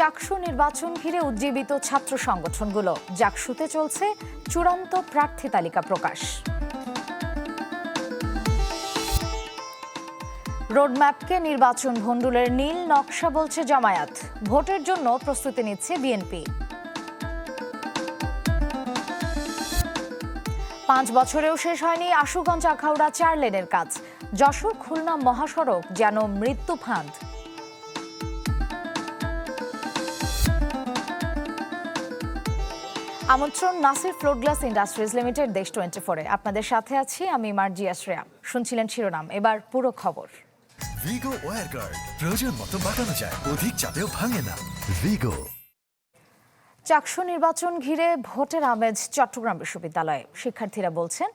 চাকসু নির্বাচন ঘিরে উজ্জীবিত ছাত্র সংগঠনগুলো। জাকসুতে চলছে চূড়ান্ত প্রার্থী তালিকা প্রকাশ। রোডম্যাপকে নির্বাচন ভণ্ডুলের নীল নকশা বলছে জামায়াত। ভোটের জন্য প্রস্তুতি নিচ্ছে বিএনপি। পাঁচ বছরেও শেষ হয়নি আশুগঞ্জ আখাউড়া চার লেনের কাজ। যশোর খুলনা মহাসড়ক যেন মৃত্যু ফাঁদ। আমন্ত্রণ Nasir floor glass industries limited Desh twenty ফোরে আপনাদের সাথে আছি আমি মার্জিয়া শ্রেয়া শুনছিলেন শিরোনাম এবার পুরো খবর। ভিগো ওয়ার গার্ড প্রয়োজন মতো বাঁকানো যায় অধিক চাপেও ভাঙে না। ভিগো। চাকসু নির্বাচন ঘিরে ভোটের আমেজ চট্টগ্রাম বিশ্ববিদ্যালয়ে। শিক্ষার্থীরা বলছেন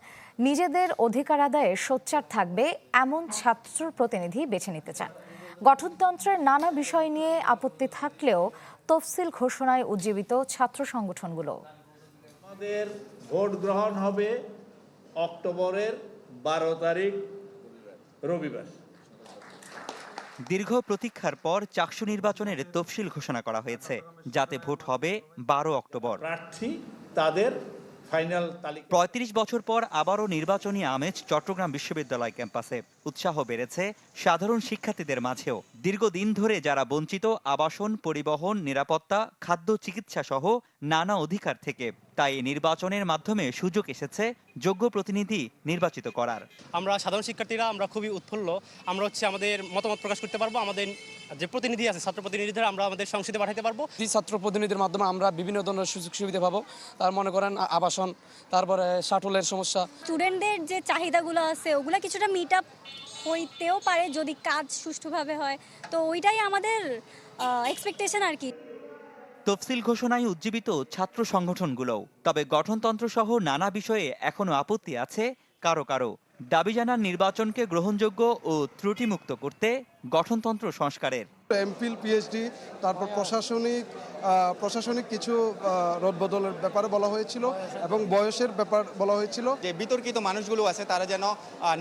নিজেদের অধিকার আদায়ে সোচ্চার থাকবে এমন ছাত্র প্রতিনিধি বেছে নিতে চান। গঠনতন্ত্রের নানা বিষয় নিয়ে আপত্তি থাকলেও তফসিল ঘোষণায় উজ্জীবিত ছাত্র সংগঠনগুলো। আমাদের ভোট গ্রহণ হবে অক্টোবরের বারো তারিখ রবিবার। দীর্ঘ প্রতীক্ষার পর চাকসু নির্বাচনের তফসিল ঘোষণা করা হয়েছে যাতে ভোট হবে বারো অক্টোবর। প্রার্থী তাদের ফাইনাল তালিকা। পঁয়ত্রিশ বছর পর আবারও নির্বাচনী আমেজ চট্টগ্রাম বিশ্ববিদ্যালয় ক্যাম্পাসে। উৎসাহ বেড়েছে সাধারণ শিক্ষার্থীদের মাঝেও। দীর্ঘদিন ধরে যারা বঞ্চিত আবাসন পরিবহন নিরাপত্তা খাদ্য চিকিৎসা সহ নানা অধিকার থেকে তাই নির্বাচনের মাধ্যমে সুযোগ এসেছে যোগ্য প্রতিনিধি নির্বাচিত করার। আমরা সাধারণ শিক্ষার্থীরা আমরা খুবই উৎফুল্ল। আমরা হচ্ছে আমাদের মতামত প্রকাশ করতে পারব আমাদের যে প্রতিনিধি আছে ছাত্র প্রতিনিধিদের আমরা আমাদের সংসদে পাঠাতে পারব। এই ছাত্র প্রতিনিধির মাধ্যমে আমরা বিভিন্ন ধরনের সুযোগ সুবিধা পাবো। তার মনে করেন আবাসন তারপরে শাটলের সমস্যা। স্টুডেন্টদের যে চাহিদাগুলো আছে ওগুলো কিছুটা মিট আপ হইতেও পারে যদি কাজ সুষ্ঠুভাবে হয়। তো ওইটাই আমাদের এক্সপেকটেশন আর কি। তফসিল ঘোষণায় উজ্জীবিত ছাত্র সংগঠনগুলোও। তবে গঠনতন্ত্র সহ নানা বিষয়ে এখনও আপত্তি আছে কারও কারও। দাবি জানান নির্বাচনকে গ্রহণযোগ্য ও ত্রুটিমুক্ত করতে গঠনতন্ত্র সংস্কারের। এমফিল পিএইচডি তারপর প্রশাসনিক প্রশাসনিক কিছু রদবদলের ব্যাপারে বলা হয়েছিল এবং বয়সের ব্যাপার বলা হয়েছিল। যে বিতর্কিত মানুষগুলো আছে তারা যেন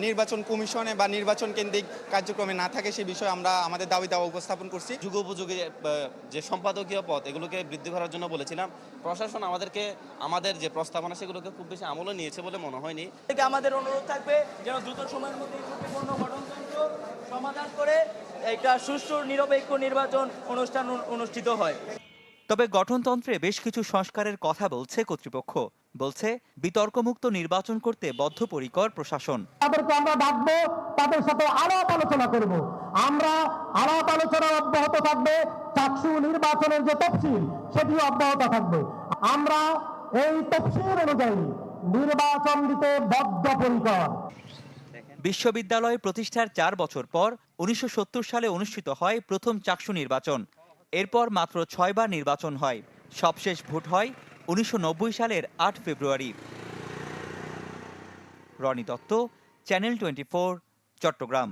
নির্বাচন কমিশনে বা নির্বাচন কেন্দ্রিক কার্যক্রমে না থাকে সে বিষয়ে আমরা আমাদের দাবি দাওয়া উপস্থাপন করছি। যুগোপযোগী আহ, যে সম্পাদকীয় পদ এগুলোকে বৃদ্ধি করার জন্য বলেছিলাম। প্রশাসন আমাদেরকে আমাদের যে প্রস্তাবনা সেগুলোকে খুব বেশি আমলও নিয়েছে বলে মনে হয়নি। আমাদের অনুরোধ থাকবে যেন দ্রুত সময়ের মধ্যে সমাধান করে একটা সুষ্ঠু নিরপেক্ষ নির্বাচন অনুষ্ঠান অনুষ্ঠিত হয়। তবে গঠনতন্ত্রে বেশ কিছু সংস্কারের কথা বলছে কর্তৃপক্ষ। বলছে বিতর্কমুক্ত নির্বাচন করতে বদ্ধপরিকর প্রশাসন। তাদেরকে আমরা ডাকবো তাদের সাথে আলাপ আলোচনা করব। আমরা আলাপ আলোচনা অব্যাহত থাকবে চাকসু নির্বাচনের যে তফসিল সেটিও অব্যাহত থাকবে। আমরা এই তফসিল অনুযায়ী নির্বাচন দিতে বদ্ধপরিকর। বিশ্ববিদ্যালয় প্রতিষ্ঠার চার বছর পর উনিশশো সত্তর সালে অনুষ্ঠিত হয় প্রথম চাকসু নির্বাচন। এরপর মাত্র ছয়বার নির্বাচন হয়। সবশেষ ভোট হয় উনিশশো নব্বই সালের আট ফেব্রুয়ারি। Roni Dutta channel twenty Chattogram.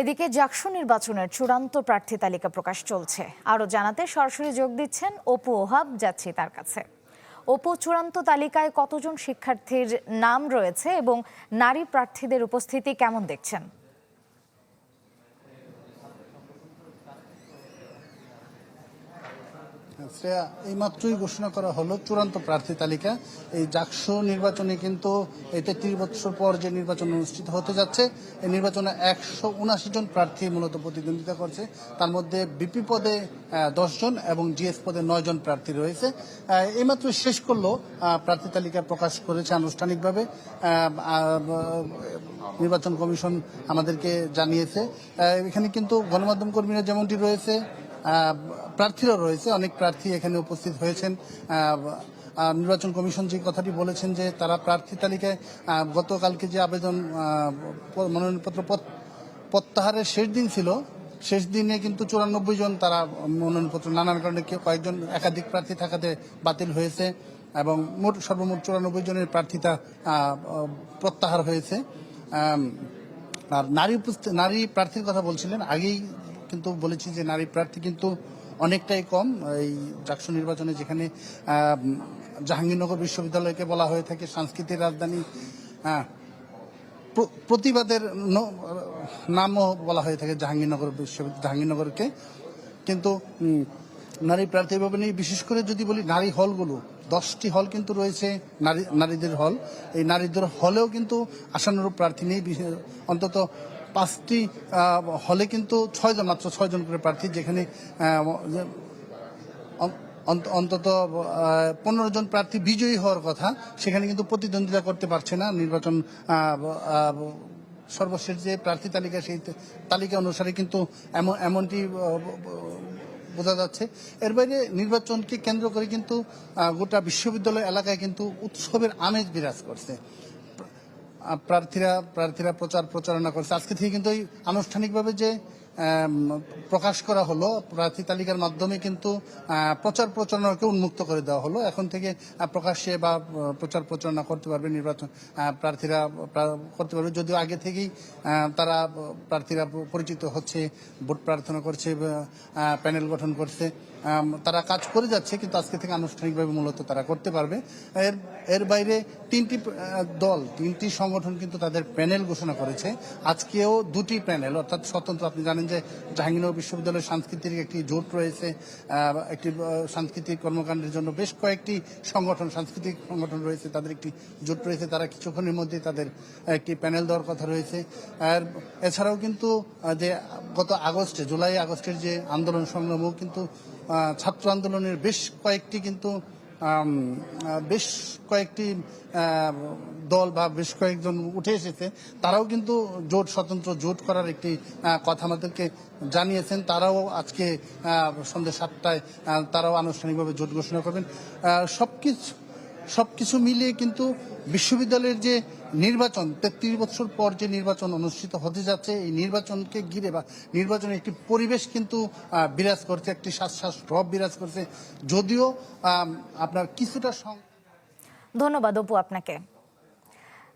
এদিকে জাকসু নির্বাচনের চূড়ান্ত প্রার্থী তালিকা প্রকাশ চলছে। আরও জানাতে সরাসরি যোগ দিচ্ছেন অপু ওহাব, যাচ্ছি তার কাছে। অপু চূড়ান্ত তালিকায় কতজন শিক্ষার্থীর নাম রয়েছে এবং নারী প্রার্থীদের উপস্থিতি কেমন দেখছেন? শ্রেয়া এইমাত্রই ঘোষণা করা হলো চূড়ান্ত প্রার্থী তালিকা। এই জাকসু নির্বাচনে কিন্তু এই তেত্রিশ বছর পর যে নির্বাচন অনুষ্ঠিত হতে যাচ্ছে, এই নির্বাচনে একশো উনাশি জন প্রার্থী মূলত প্রতিদ্বন্দ্বিতা করছে। তার মধ্যে বিপি পদে দশ জন এবং জিএস পদে নয় জন প্রার্থী রয়েছে। এইমাত্র শেষ করল প্রার্থী তালিকা প্রকাশ করেছে আনুষ্ঠানিকভাবে। নির্বাচন কমিশন আমাদেরকে জানিয়েছে। এখানে কিন্তু গণমাধ্যম কর্মীরা যেমনটি রয়েছে প্রার্থীরা রয়েছে। অনেক প্রার্থী এখানে উপস্থিত হয়েছেন। নির্বাচন কমিশন যে কথাটি বলেছেন যে তারা প্রার্থী তালিকায় গতকালকে যে আবেদন মনোনয়নপত্র প্রত্যাহারের শেষ দিন ছিল, শেষ দিনে কিন্তু চুরানব্বই জন তারা মনোনয়নপত্র, নানান কারণে কয়েকজন একাধিক প্রার্থী থাকাতে বাতিল হয়েছে এবং মোট সর্বমোট চুরানব্বই জনের প্রার্থিতা প্রত্যাহার হয়েছে। আর নারী নারী প্রার্থীর কথা বলছিলেন, আগেই কিন্তু বলেছি যে নারী প্রার্থী কিন্তু অনেকটাই কম। এই জাকসু নির্বাচনে যেখানে জাহাঙ্গীরনগর বিশ্ববিদ্যালয়কে বলা হয়ে থাকে সাংস্কৃতিক রাজধানী হ্যাঁ প্রতিবাদের নামও বলা হয়ে থাকে জাহাঙ্গীরনগর বিশ্ববিদ্যালয় জাহাঙ্গীরনগরকে। কিন্তু নারী প্রার্থী ভবনে বিশেষ করে যদি বলি নারী হলগুলো, দশটি হল কিন্তু রয়েছে নারী, নারীদের হল। এই নারীদের হলেও কিন্তু আশানুরূপ প্রার্থী নেই। অন্তত পাঁচটি হলে কিন্তু ছয়জন, মাত্র ছয়জন করে প্রার্থী যেখানে অন্তত পনেরো জন প্রার্থী বিজয়ী হওয়ার কথা, সেখানে কিন্তু প্রতিদ্বন্দ্বিতা করতে পারছে না। নির্বাচন সর্বশেষ যে প্রার্থী তালিকা, সেই তালিকা অনুসারে কিন্তু এমন, এমনটি বোঝা যাচ্ছে। এর বাইরে নির্বাচনকে কেন্দ্র করে কিন্তু গোটা বিশ্ববিদ্যালয় এলাকায় কিন্তু উৎসবের আমেজ বিরাজ করছে। প্রার্থীরা প্রার্থীরা প্রচার প্রচারণা করছে। আজকে থেকে কিন্তু আনুষ্ঠানিকভাবে যে প্রকাশ করা হলো, প্রার্থী তালিকার মাধ্যমে কিন্তু প্রচার প্রচারণাকে উন্মুক্ত করে দেওয়া হলো। এখন থেকে প্রকাশ্যে বা প্রচার প্রচারণা করতে পারবে নির্বাচন প্রার্থীরা করতে পারবে। যদিও আগে থেকেই তারা প্রার্থীরা পরিচিত হচ্ছে, ভোট প্রার্থনা করছে প্যানেল গঠন করছে। তারা কাজ করে যাচ্ছে, কিন্তু আজকে থেকে আনুষ্ঠানিকভাবে মূলত তারা করতে পারবে। এর এর বাইরে তিনটি দল, তিনটি সংগঠন কিন্তু তাদের প্যানেল ঘোষণা করেছে। আজকেও দুটি প্যানেল, অর্থাৎ স্বতন্ত্র, আপনি জানেন যে জাহাঙ্গীরনগর বিশ্ববিদ্যালয়ের সাংস্কৃতিক একটি জোট রয়েছে একটি সাংস্কৃতিক কর্মকাণ্ডের জন্য বেশ কয়েকটি সংগঠন, সাংস্কৃতিক সংগঠন রয়েছে, তাদের একটি জোট রয়েছে, তারা কিছুক্ষণের মধ্যে তাদের একটি প্যানেল দেওয়ার কথা রয়েছে। আর এছাড়াও কিন্তু যে গত আগস্টে, জুলাই আগস্টের যে আন্দোলন সংগ্রামও কিন্তু ছাত্র আন্দোলনের বেশ কয়েকটি কিন্তু বেশ কয়েকটি দল বা বেশ কয়েকজন উঠে এসেছে। তারাও কিন্তু জোট, স্বতন্ত্র জোট করার একটি কথা আমাদেরকে জানিয়েছেন। তারাও আজকে সন্ধ্যে সাতটায় তারাও আনুষ্ঠানিকভাবে জোট ঘোষণা করবেন। সবকিছু সবকিছু মিলিয়ে কিন্তু বিশ্ববিদ্যালয়ের যে নির্বাচন, তেত্রিশ বছর পর যে নির্বাচন অনুষ্ঠিত হতে যাচ্ছে, এই নির্বাচনকে ঘিরে বা নির্বাচনের একটি পরিবেশ কিন্তু বিরাজ করছে, একটি শ্বাস রব বিরাজ করছে। যদিও আপনার কিছুটা ধন্যবাদ অপু আপনাকে।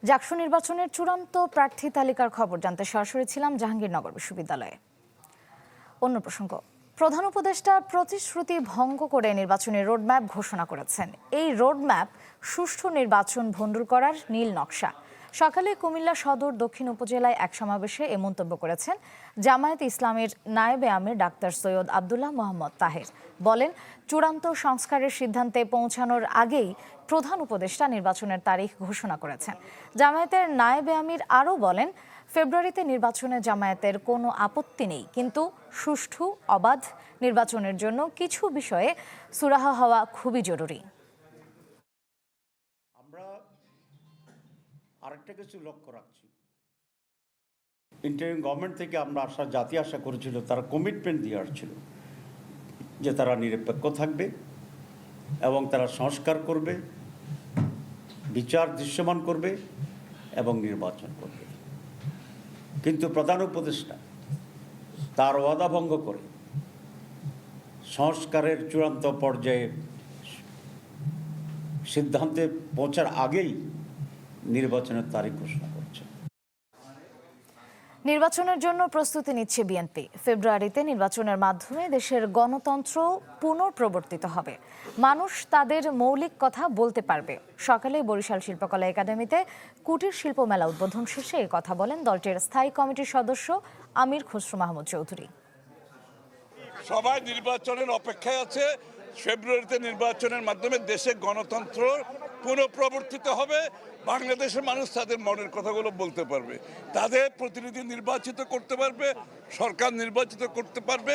জাকসু নির্বাচনের চূড়ান্ত প্রার্থী তালিকার খবর জানতে সরাসরি ছিলাম জাহাঙ্গীরনগর বিশ্ববিদ্যালয়ে। অন্য প্রসঙ্গ, প্রধান উপদেষ্টা প্রতিশ্রুতি ভঙ্গ করে নির্বাচনের রোডম্যাপ ঘোষণা করেছেন। এই রোডম্যাপ সুষ্ঠু নির্বাচন ভণ্ডুল করার নীল নকশা। সকালে কুমিল্লা সদর দক্ষিণ উপজেলায় এক সমাবেশে এ মন্তব্য করেছেন জামায়াত ইসলামের নায়েবে আমির ডাক্তার সৈয়দ আবদুল্লাহ মোহাম্মদ তাহের। বলেন, চূড়ান্ত সংস্কারের সিদ্ধান্তে পৌঁছানোর আগেই প্রধান উপদেষ্টা নির্বাচনের তারিখ ঘোষণা করেছেন। জামায়াতের নায়েবে আমির আরও বলেন, ফেব্রুয়ারিতে নির্বাচনে জামায়াতের কোনো আপত্তি নেই, কিন্তু সুষ্ঠু, অবাধ নির্বাচনের জন্য কিছু বিষয়ে সুরাহা হওয়া খুবই জরুরি। আরেকটা কিছু লক্ষ্য রাখছি। ইন্টারিম গভর্নমেন্ট থেকে আমরা আশা, জাতি আশা করেছিল, তারা কমিটমেন্ট দিয়ে আসছিল যে তারা নিরপেক্ষ থাকবে এবং তারা সংস্কার করবে, বিচার দৃশ্যমান করবে এবং নির্বাচন করবে। কিন্তু প্রধান উপদেষ্টা তার ওয়াদা ভঙ্গ করে সংস্কারের চূড়ান্ত পর্যায়ে সিদ্ধান্তে পৌঁছার আগেই নির্বাচনের তারিখ ঘোষণা করছে। নির্বাচনের জন্য প্রস্তুতি নিচ্ছে বিএনপি। ফেব্রুয়ারিতে নির্বাচনের মাধ্যমে দেশের গণতন্ত্র পুনঃপ্রবর্তিত হবে। মানুষ তাদের মৌলিক কথা বলতে পারবে। সকালে বরিশাল শিল্পকলা একাডেমিতে কুটির শিল্প মেলা উদ্বোধন শেষে এই কথা বলেন দলটির স্থায়ী কমিটির সদস্য আমির খসরু মাহমুদ চৌধুরী। সবাই নির্বাচনের অপেক্ষায় আছে। ফেব্রুয়ারিতে নির্বাচনের মাধ্যমে দেশে গণতন্ত্র পুনঃপ্রবর্তিত হবে, বাংলাদেশের মানুষ তাদের মনের কথাগুলো বলতে পারবে। তাদের প্রতিনিধি নির্বাচিত করতে পারবে, সরকার নির্বাচিত করতে পারবে।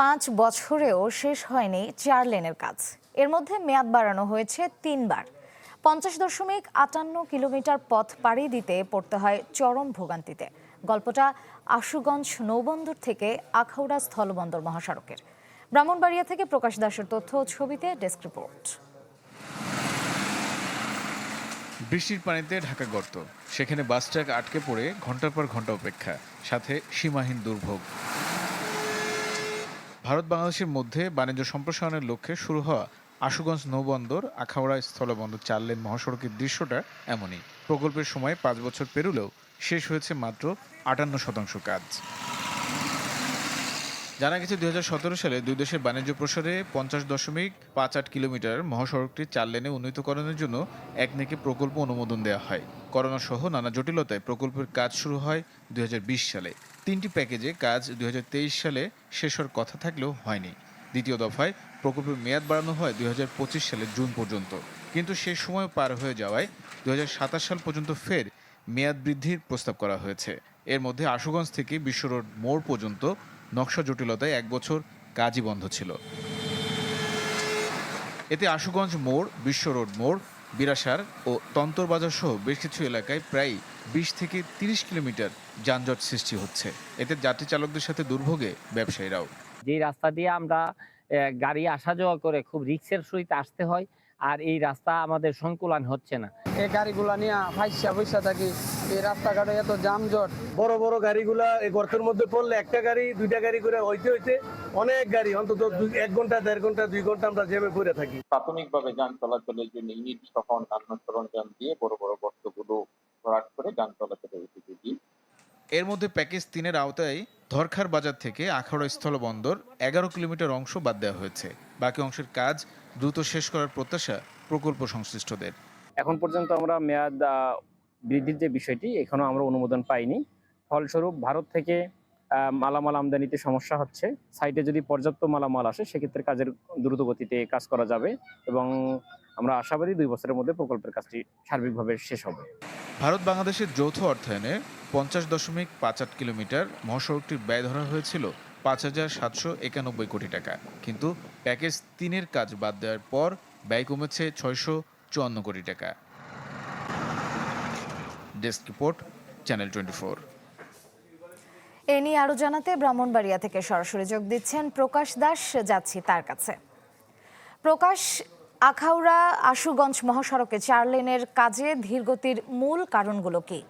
পাঁচ বছরেও শেষ হয়নি চার লেনের কাজ। এর মধ্যে মেয়াদ বাড়ানো হয়েছে তিনবার। পঞ্চাশ দশমিক আটান্ন কিলোমিটার পথ পাড়ি দিতে পড়তে হয় চরম ভোগান্তিতে। গল্পটা আশুগঞ্জ নৌবন্দর থেকে আখাউড়া স্থলবন্দর মহাসড়কের। ব্রাহ্মণবাড়িয়া থেকে প্রকাশ দাসের তথ্য ছবিতে ডেস্ক রিপোর্ট। বৃষ্টির পানিতে ঢাকা গর্ত। সেখানে বাস ট্রাক আটকে পড়ে ঘণ্টার পর ঘণ্টা অপেক্ষা। সাথে সীমাহীন দুর্ভোগ। ভারত বাংলাদেশের মধ্যে বাণিজ্য সম্প্রসারণের লক্ষ্যে শুরু হওয়া আশুগঞ্জ নৌবন্দর, আখাউড়া স্থলবন্দর চার লেন মহাসড়কের দৃশ্যটা এমনই। প্রকল্পের সময় পাঁচ বছর পেরুলেও শেষ হয়েছে মাত্র আটান্ন শতাংশ কাজ। জানা গেছে দুই হাজার সতেরো সালে দুই দেশের বাণিজ্য প্রসারে পঞ্চাশ দশমিক পাঁচ আট কিলোমিটার মহাসড়কটি চার লেনে উন্নীতকরণের জন্য এক নেকে প্রকল্প অনুমোদন দেওয়া হয়। করোনা সহ নানা জটিলতায় প্রকল্পের কাজ শুরু হয় দু হাজার বিশ সালে। তিনটি প্যাকেজে কাজ দু হাজার তেইশ সালে শেষ হওয়ার কথা থাকলেও হয়নি। দ্বিতীয় দফায় প্রকল্পের মেয়াদ বাড়ানো হয় দুই সালের জুন পর্যন্ত। কিন্তু সে সময় পার হয়ে যাওয়ায় দুই হাজার সাতাশ সাল পর্যন্ত ফের মেয়াদ বৃদ্ধির প্রস্তাব করা হয়েছে। এর মধ্যে আশুগঞ্জ থেকে বিশ্ব রোড মোড় পর্যন্ত নকশা জটিলতায় এক বছর কাজই বন্ধ ছিল। এতে আশুগঞ্জ মোড়, বিশ্ব রোড মোড় বিরাসার ও তন্তরবাজার সহ বেশ কিছু এলাকায় প্রায় বিশ থেকে তিরিশ কিলোমিটার যানজট সৃষ্টি হচ্ছে। এতে যাত্রী চালকদের সাথে দুর্ভোগে ব্যবসায়ীরাও। যে রাস্তা দিয়ে আমরা গাড়ি আসা যাওয়া করে খুব রিক্সের সহিত আসতে হয় আর এই রাস্তা আমাদের সংকুলান হচ্ছে না। এই গাড়িগুলা নিয়ে ফাইসা পয়সা থাকি এই রাস্তাঘাটে এত যানজট। বড় বড় গাড়িগুলা এই গর্তের মধ্যে পড়লে একটা গাড়ি দুইটা গাড়ি করে হইতে হইতে অনেক গাড়ি অন্তত এক ঘণ্টা দেড় ঘণ্টা দুই ঘণ্টা আমরা জেমে পড়ে থাকি। প্রাথমিকভাবে যান চলাচলের জন্য ইট সহ অন্যান্য সরঞ্জাম দিয়ে বড় বড় গর্তগুলো ভরাট করে যান চলাচলের এর মধ্যে প্যাকেজ তিনের আওতায় ধরখার বাজার থেকে আখাউড়া স্থলবন্দর এগারো কিলোমিটার অংশ বাদ দেওয়া হয়েছে। বাকি অংশের কাজ দ্রুত শেষ করার প্রত্যাশা প্রকল্প সংশ্লিষ্টদের। এখন পর্যন্ত আমরা মেয়াদ বৃদ্ধির যে বিষয়টি এখনও আমরা অনুমোদন পাইনি। ফলস্বরূপ ভারত থেকে মালামাল আমদানিতে সমস্যা হচ্ছে। সাইটে যদি পর্যাপ্ত মালামাল আসে, সেক্ষেত্রে কাজের দ্রুত গতিতে কাজ করা যাবে এবং আমরা আশাবাদী দুই বছরের মধ্যে প্রকল্পের কাজটি সার্বিকভাবে শেষ হবে। ভারত বাংলাদেশের যৌথ অর্থায়নে পঞ্চাশ দশমিক পাঁচ আট কিলোমিটার মহাসড়কটির ব্যয় ধরা হয়েছিল পাঁচ হাজার সাতশো একানব্বই কোটি টাকা। কিন্তু প্যাকেজ তিনের কাজ বাদ দেওয়ার পর ব্যয় কমেছে ছয়শো চুয়ান্ন কোটি টাকা। Desk report channel twenty four. এ নিয়ে আরও জানাতে ব্রাহ্মণবাড়িয়া থেকে সরাসরি যোগ দিচ্ছেন প্রকাশ দাস। যাচ্ছি তার কাছে। প্রকাশ আখাউড়া আশুগঞ্জ মহাসড়কে চার লেনের কাজে ধীরগতির মূল কারণগুলো কি?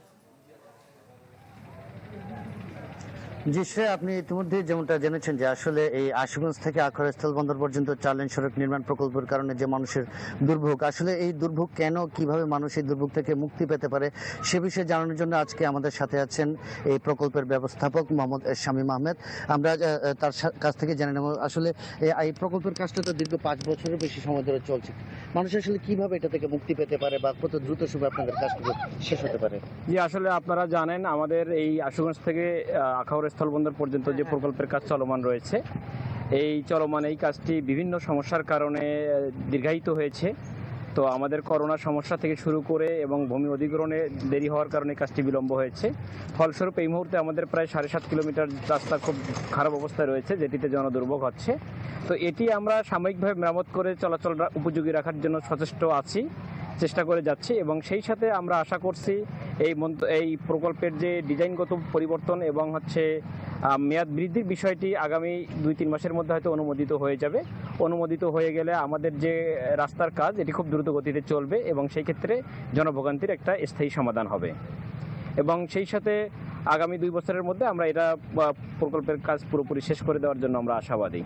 জি সে আপনি ইতিমধ্যে যেমনটা জেনেছেন যে আসলে এই আশুগঞ্জ থেকে আখড়া স্থল বন্দর পর্যন্ত চার লেন সড়ক নির্মাণ প্রকল্পের কারণে যে মানুষের দুর্ভোগ আসলে এই দুর্ভোগ কেন কীভাবে মানুষ এই দুর্ভোগ থেকে মুক্তি পেতে পারে সে বিষয়ে জানানোর জন্য আজকে আমাদের সাথে আছেন এই প্রকল্পের ব্যবস্থাপক মোহাম্মদ শামীম আহমেদ। আমরা তার কাছ থেকে জেনে নেব আসলে এই- প্রকল্পের কাজটা তো দীর্ঘ পাঁচ বছরের বেশি সময় ধরে চলছে। মানুষ আসলে কীভাবে এটা থেকে মুক্তি পেতে পারে বা কত দ্রুত সময় আপনাদের কাজটুকু শেষ হতে পারে? জি আসলে আপনারা জানেন আমাদের এই আশুগঞ্জ থেকে আহ, আখাউড়া স্থলবন্দর পর্যন্ত যে প্রকল্পের কাজ চলমান রয়েছে। এই চলমান এই কাজটি বিভিন্ন সমস্যার কারণে দীর্ঘায়িত হয়েছে। তো আমাদের করোনা সমস্যা থেকে শুরু করে এবং ভূমি অধিগ্রহণে দেরি হওয়ার কারণে কাজটি বিলম্ব হয়েছে। ফলস্বরূপ এই মুহূর্তে আমাদের প্রায় সাড়ে সাত কিলোমিটার রাস্তা খুব খারাপ অবস্থায় রয়েছে যেটিতে জনদুর্ভোগ হচ্ছে। তো এটি আমরা সাময়িকভাবে মেরামত করে চলাচল উপযোগী রাখার জন্য সচেষ্ট আছি। চেষ্টা করে যাচ্ছি এবং সেই সাথে আমরা আশা করছি এই এই প্রকল্পের যে ডিজাইনগত পরিবর্তন এবং হচ্ছে মেয়াদ বৃদ্ধির বিষয়টি আগামী দুই তিন মাসের মধ্যে হয়তো অনুমোদিত হয়ে যাবে। অনুমোদিত হয়ে গেলে আমাদের যে রাস্তার কাজ, এটি খুব দ্রুত গতিতে চলবে এবং সেই ক্ষেত্রে জনভোগান্তির একটা স্থায়ী সমাধান হবে। এবং সেই সাথে আগামী দুই বছরের মধ্যে আমরা এটা প্রকল্পের কাজ পুরোপুরি শেষ করে দেওয়ার জন্য আমরা আশাবাদী।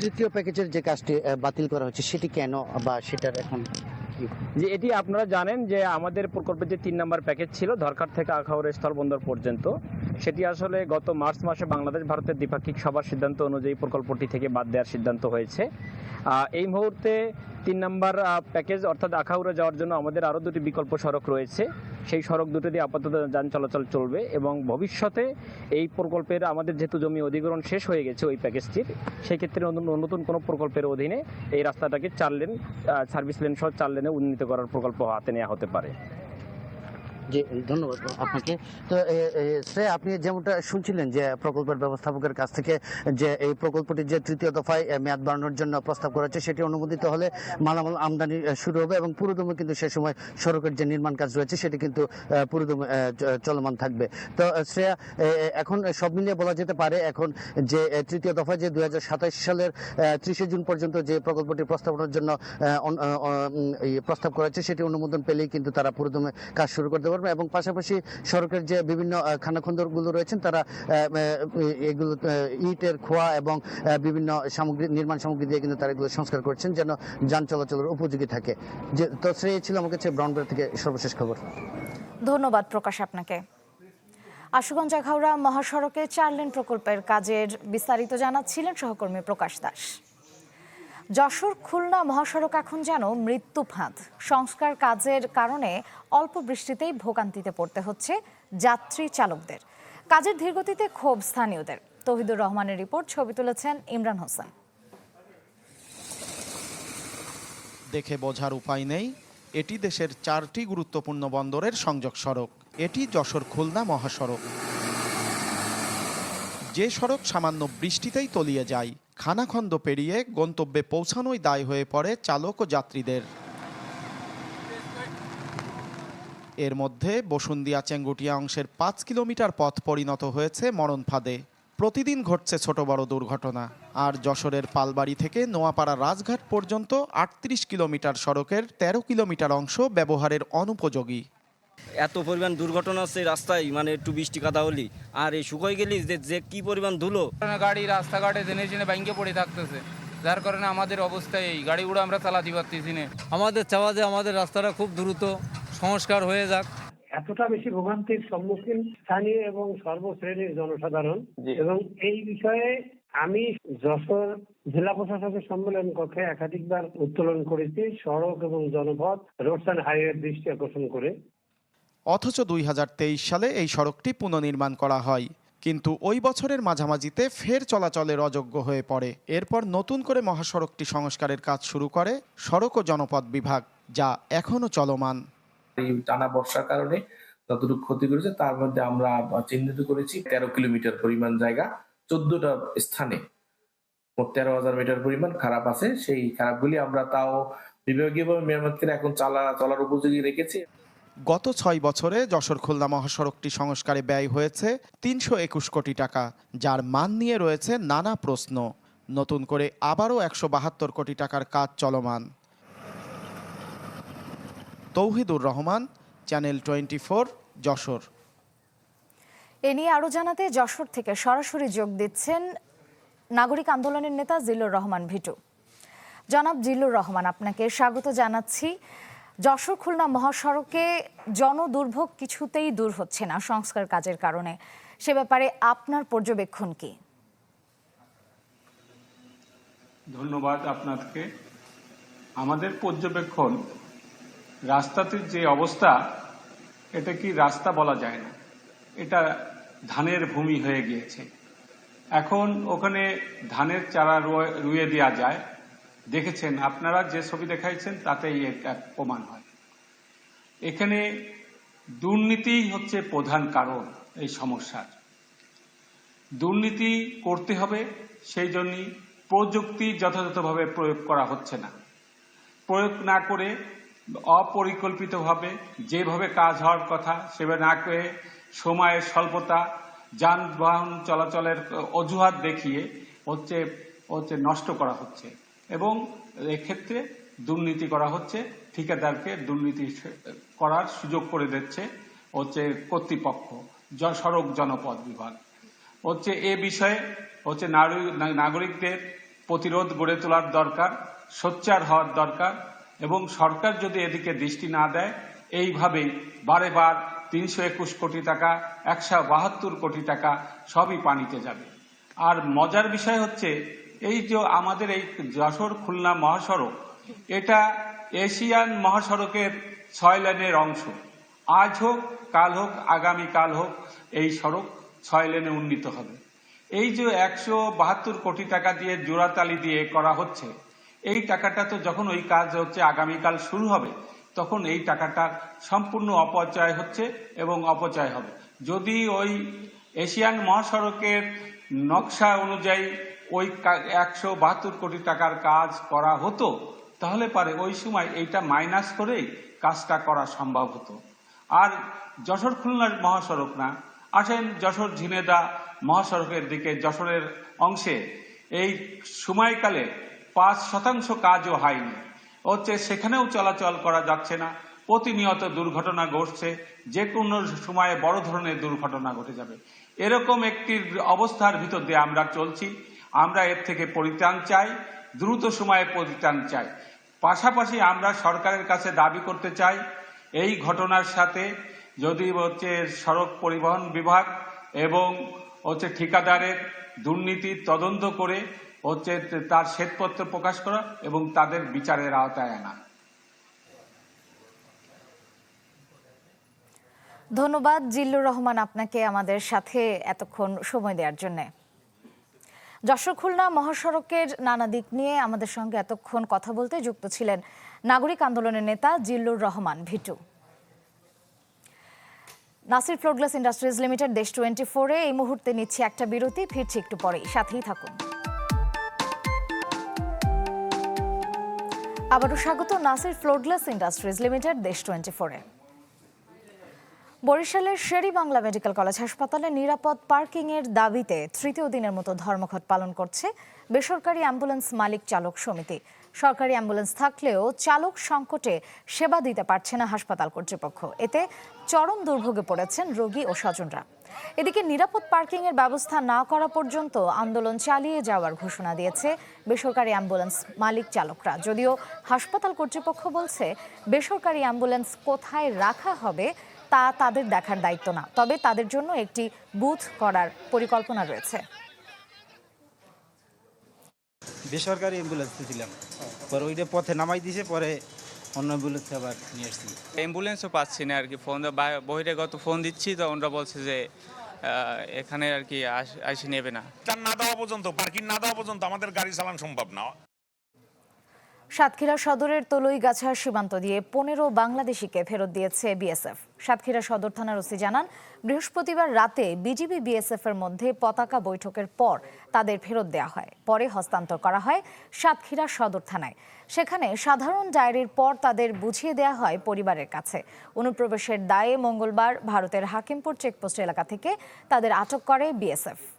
তৃতীয় প্যাকেজের যে কাজটি বাতিল করা হচ্ছে সেটি কেন বা সেটার এখন যে এটি আপনারা জানেন যে আমাদের প্রকল্পের যে তিন নম্বর প্যাকেজ ছিল ধরকার থেকে আখাউড়া স্থলবন্দর পর্যন্ত, সেটি আসলে গত মার্চ মাসে বাংলাদেশ ভারতের দ্বিপাক্ষিক সভার সিদ্ধান্ত অনুযায়ী প্রকল্পটি থেকে বাদ দেওয়ার সিদ্ধান্ত হয়েছে। এই মুহূর্তে তিন নম্বর প্যাকেজ অর্থাৎ আখাউড়া যাওয়ার জন্য আমাদের আরও দুটি বিকল্প সড়ক রয়েছে। সেই সড়ক দুটো দিয়ে আপাতত যান চলাচল চলবে এবং ভবিষ্যতে এই প্রকল্পের আমাদের যেহেতু জমি অধিগ্রহণ শেষ হয়ে গেছে ওই প্যাকেজটির সেক্ষেত্রে নতুন নতুন কোনো প্রকল্পের অধীনে এই রাস্তাটাকে চার লেন সার্ভিস লেন সহ চার লেনে উন্নীত করার প্রকল্প হাতে নেওয়া হতে পারে। জি, ধন্যবাদ আপনাকে। তো আপনি যেমনটা শুনছিলেন যে প্রকল্পের ব্যবস্থাপকের কাছ থেকে যে এই প্রকল্পটি যে তৃতীয় দফায় মেয়াদ বাড়ানোর জন্য প্রস্তাব করা হচ্ছে সেটি অনুমোদিত হলে মালামাল আমদানি শুরু হবে এবং পুরোদমে কিন্তু সে সময় সড়কের যে নির্মাণ কাজ রয়েছে, সেটি কিন্তু পুরোদমে চলমান থাকবে। তো শ্রেয়া এখন সব মিলিয়ে বলা যেতে পারে এখন যে তৃতীয় দফায় যে দুই সালের ত্রিশে জুন পর্যন্ত যে প্রকল্পটি প্রস্তাবনার জন্য প্রস্তাব করা হচ্ছে সেটি অনুমোদন পেলেই কিন্তু তারা পুরোদমে কাজ শুরু করতে পারবে এবং পাশাপাশি সড়কের যে বিভিন্ন খানাখন্দরগুলো রয়েছেন, তারা এগুলো ইটের খোয়া এবং বিভিন্ন সামগ্রী, নির্মাণ সামগ্রী দিয়ে কিন্তু তারা এগুলো সংস্কার করছেন যেন যান চলাচলের উপযোগী থাকে। যে, তো শ্রেয় ছিল আমার কাছে ব্রাউনবের থেকে সর্বশেষ খবর। ধন্যবাদ প্রকাশ আপনাকে। আশুগঞ্জ আখাউড়া মহাসড়কে চার লেন প্রকল্পের কাজের বিস্তারিত জানাচ্ছিলেন সহকর্মী প্রকাশ দাস। যশোর খুলনা মহাসড়ক এখন যেন মৃত্যু ফাঁদ সংস্কার কাজের কারণে অল্প বৃষ্টিতেই ভোগান্তিতে পড়তে হচ্ছে যাত্রী চালকদের। কাজের ধীরগতিতে ক্ষোভ স্থানীয়দের। তহিদুর রহমানের রিপোর্ট, ছবি তুলেছেন ইমরান হোসেন। দেখে বোঝার উপায় নেই। এটি দেশের চারটি গুরুত্বপূর্ণ বন্দরের সংযোগ সড়ক। এটি যশোর খুলনা মহাসড়ক। যে সড়ক সামান্য বৃষ্টিতেই তলিয়ে যায় খানাখন্দ পেরিয়ে গন্তব্যে পৌঁছানোই দায় হয়ে পড়ে চালক ও যাত্রীদের। এর মধ্যে বসুন্দিয়া চেঙ্গুটিয়া অংশের পাঁচ কিলোমিটার পথ পরিণত হয়েছে মরণ ফাঁদে। প্রতিদিন ঘটছে ছোট বড় দুর্ঘটনা। আর যশোরের পালবাড়ি থেকে নোয়াপাড়া রাজঘাট পর্যন্ত আটত্রিশ কিলোমিটার সড়কের ১৩ কিলোমিটার অংশ ব্যবহারের অনুপযোগী। এত পরিমাণ দুর্ঘটনা হচ্ছে রাস্তায় মানে একটু বৃষ্টি কাদা হলি। আর এই শুকাই গেলি যে যে কি পরিমাণ ধুলো। গাড়ি রাস্তাঘাটে জেনে জেনে ব্যাংকে পড়ে থাকতেছে। যার কারণে আমাদের অবস্থা এই গাড়িগুলো আমরা চালাতে পারতেছি না। আমাদের চাওয়া যে আমাদের রাস্তাটা খুব দ্রুত সংস্কার হয়ে যাক। এতটা বেশি ভোগান্তির সম্মুখীন স্থানীয় এবং সর্বশ্রেণীর জনসাধারণ এবং এই বিষয়ে আমি যশোর জেলা প্রশাসকের সম্মেলন কক্ষে একাধিকবার উত্তোলন করেছি সড়ক এবং জনপথ রোডস অ্যান্ড হাইওয়ে দৃষ্টি আকর্ষণ করে। অথচ দুই হাজার তেইশ সালে এই সড়কটি পুনর্নির্মাণ করা হয়। কিন্তু ওই বছরের মাঝামাঝিতে ফের চলাচলের অযোগ্য হয়ে পড়ে। এরপর নতুন করে মহাসড়কটি সংস্কারের কাজ শুরু করে সড়ক ও জনপথ বিভাগ, যা এখনও চলমান। এই টানা বর্ষার কারণে যতটুকু ক্ষতি করেছে, তার মধ্যে আমরা চিহ্নিত করেছি তেরো কিলোমিটার পরিমাণ জায়গা, চোদ্দটা স্থানে। তেরো হাজার মিটার পরিমাণ খারাপ আছে, সেই খারাপগুলি আমরা তাও বিভাগীয়ভাবে মেরামত করে এখন চালা, চলার উপযোগী রেখেছি। গত ছয় বছরে যশোর খুলনা মহাসড়কটি সংস্কারে ব্যয় হয়েছে তিনশো একুশ কোটি টাকা, যার মান নিয়ে রয়েছে নানা প্রশ্ন। নতুন করে আবারও একশো বাহাত্তর কোটি টাকার কাজ চলমান। Touhidur Rahman, channel twenty four, Jashore. এ নিয়ে আরও জানাতে যশোর থেকে সরাসরি যোগ দিচ্ছেন নাগরিক আন্দোলনের নেতা জিল্লুর রহমান ভিটু। জনাব জিল্লুর রহমান, আপনাকে স্বাগত জানাচ্ছি। যশোর খুলনা মহাসড়কে জনদুর্ভোগ কিছুতেই দূর হচ্ছে না সংস্কার কাজের কারণে। সে ব্যাপারে আপনার পর্যবেক্ষণ কি? ধন্যবাদ আপনাকে। আমাদের পর্যবেক্ষণ রাস্তাটির যে অবস্থা, এটা কি রাস্তা বলা যায় না। এটা ধানের ভূমি হয়ে গিয়েছে। এখন ওখানে ধানের চারা রুয়ে- দেওয়া যায়। দেখেছেন, আপনারা যে ছবি দেখাইছেন তাতেই এটা প্রমাণ হয়। এখানে দুর্নীতি হচ্ছে প্রধান কারণ এই সমস্যার। দুর্নীতি করতে হবে, সেই জন্যই প্রযুক্তি যথাযথভাবে প্রয়োগ করা হচ্ছে না। প্রয়োগ না করে অপরিকল্পিতভাবে যেভাবে কাজ হওয়ার কথা, সেভাবে না করে সময়ের স্বল্পতা, যানবাহন চলাচলের অজুহাত দেখিয়ে হচ্ছে হচ্ছে নষ্ট করা হচ্ছে। এবং এক্ষেত্রে দুর্নীতি করা হচ্ছে, ঠিকাদারকে দুর্নীতি করার সুযোগ করে দিচ্ছে হচ্ছে কর্তৃপক্ষ সড়ক জনপদ বিভাগ। হচ্ছে এ বিষয়ে হচ্ছে নাগরিকদের প্রতিরোধ গড়ে তোলার দরকার, সোচ্চার হওয়ার দরকার এবং সরকার যদি এদিকে দৃষ্টি না দেয়, এইভাবেই বারে বার তিনশো একুশ কোটি টাকা, একশো বাহাত্তর কোটি টাকা সবই পানিতে যাবে। আর মজার বিষয় হচ্ছে এই যে আমাদের এই যশোর খুলনা মহাসড়ক, এটা এশিয়ান মহাসড়কের ছয় লেনের অংশ। আজ হোক, কাল হোক আগামী কাল হোক, এই সড়ক ছয় লেনে উন্নীত হবে। এই যে একশো বাহাত্তর কোটি টাকা দিয়ে জোড়াতালি দিয়ে করা হচ্ছে, এই টাকাটা তো যখন ওই কাজ হচ্ছে, আগামীকাল শুরু হবে, তখন এই টাকাটার সম্পূর্ণ অপচয় হচ্ছে এবং অপচয় হবে। যদি ওই এশিয়ান মহাসড়কের নকশা অনুযায়ী ওই একশো বাহাত্তর কোটি টাকার কাজ করা হতো, তাহলে পারে ওই সময় এইটা মাইনাস করেই কাজটা করা সম্ভব হতো। আর যশোর খুলনার মহাসড়ক না আসেন যশোর ঝিনেদা মহাসড়কের দিকে যশোরের অংশে। এই সময়কালে পাঁচ শতাংশ কাজও হয়নি। হচ্ছে সেখানেও চলাচল করা যাচ্ছে না, প্রতিনিয়ত দুর্ঘটনা ঘটছে, যে কোনো সময়ে বড় ধরনের দুর্ঘটনা ঘটে যাবে। এরকম একটি অবস্থার ভিতর দিয়ে আমরা চলছি। আমরা এর থেকে পরিত্রাণ চাই, দ্রুত সময়ে পরিত্রাণ চাই। পাশাপাশি আমরা সরকারের কাছে দাবি করতে চাই, এই ঘটনার সাথে যদি হচ্ছে সড়ক পরিবহন বিভাগ এবং হচ্ছে ঠিকাদারের দুর্নীতির তদন্ত করে হচ্ছে তার শ্বেতপত্র প্রকাশ করা এবং তাদের বিচারের আওতায় আনা। ধন্যবাদ জিল্লুর রহমান আপনাকে আমাদের সাথে এতক্ষণ সময় দেওয়ার জন্য। যশোর খুলনা মহাসড়কের নানা দিক নিয়ে আমাদের সঙ্গে এতক্ষণ কথা বলতে যুক্ত ছিলেন নাগরিক আন্দোলনের নেতা Zillur Rahman, V2. Nasir floor glass industries limited, Desh twenty ফোরে এই মুহূর্তে নিচ্ছে একটা বিরতি, ফিরছি একটু পরেই। সাথেই থাকুন। আবারও স্বাগত Nasir floor glass industries limited, Desh twenty ফোরে বরিশালের শেরি বাংলা মেডিকেল কলেজ হাসপাতালে নিরাপদ পার্কিং এর দাবিতে তৃতীয় দিনের মতো ধর্মঘট পালন করছে বেসরকারি অ্যাম্বুলেন্স মালিক চালক সমিতি। সরকারি অ্যাম্বুলেন্স থাকলেও চালক সংকটে সেবা দিতে পারছে না হাসপাতাল কর্তৃপক্ষ। এতে চরম দুর্ভোগে পড়েছেন রোগী ও স্বজনরা। এদিকে নিরাপদ পার্কিং এর ব্যবস্থা না করা পর্যন্ত আন্দোলন চালিয়ে যাওয়ার ঘোষণা দিয়েছে বেসরকারি অ্যাম্বুলেন্স মালিক চালকরা। যদিও হাসপাতাল কর্তৃপক্ষ বলছে, বেসরকারি অ্যাম্বুলেন্স কোথায় রাখা হবে তা তাদের দেখার দায়িত্ব না তবে তাদের জন্য একটি বুথ করার পরিকল্পনা রয়েছে বেসরকারি অ্যাম্বুলেন্স দিলাম পরে ওইটা পথে নামাই দিছে পরে অন্য অ্যাম্বুলেন্স আবার নিয়ে আসছি অ্যাম্বুলেন্সও পাচ্ছি না আর কি ফোন বহিরাগত ফোন দিচ্ছি তো ওনারা বলছে যে আহ, এখানে আর কি আসি নেবে না না দেওয়া পর্যন্ত পার্কিং না দেওয়া পর্যন্ত আমাদের গাড়ি চালানো সম্ভব না সাতক্ষীরা সদরের তলইগাছা সীমান্ত দিয়ে পনেরো বাংলাদেশিকে ফেরত দিয়েছে বিএসএফ। সাতক্ষীরা সদর থানার ওসি জানান, বৃহস্পতিবার রাতে বিজিবি বিএসএফ এর মধ্যে পতাকা বৈঠকের পর তাদের ফেরত দেওয়া হয়, পরে হস্তান্তর করা হয় সাতক্ষীরা সদর থানায়। সেখানে সাধারণ ডায়েরির পর তাদের বুঝিয়ে দেওয়া হয় পরিবারের কাছে। অনুপ্রবেশের দায়ে মঙ্গলবার ভারতের হাকিমপুর চেকপোস্ট এলাকা থেকে তাদের আটক করে বিএসএফ।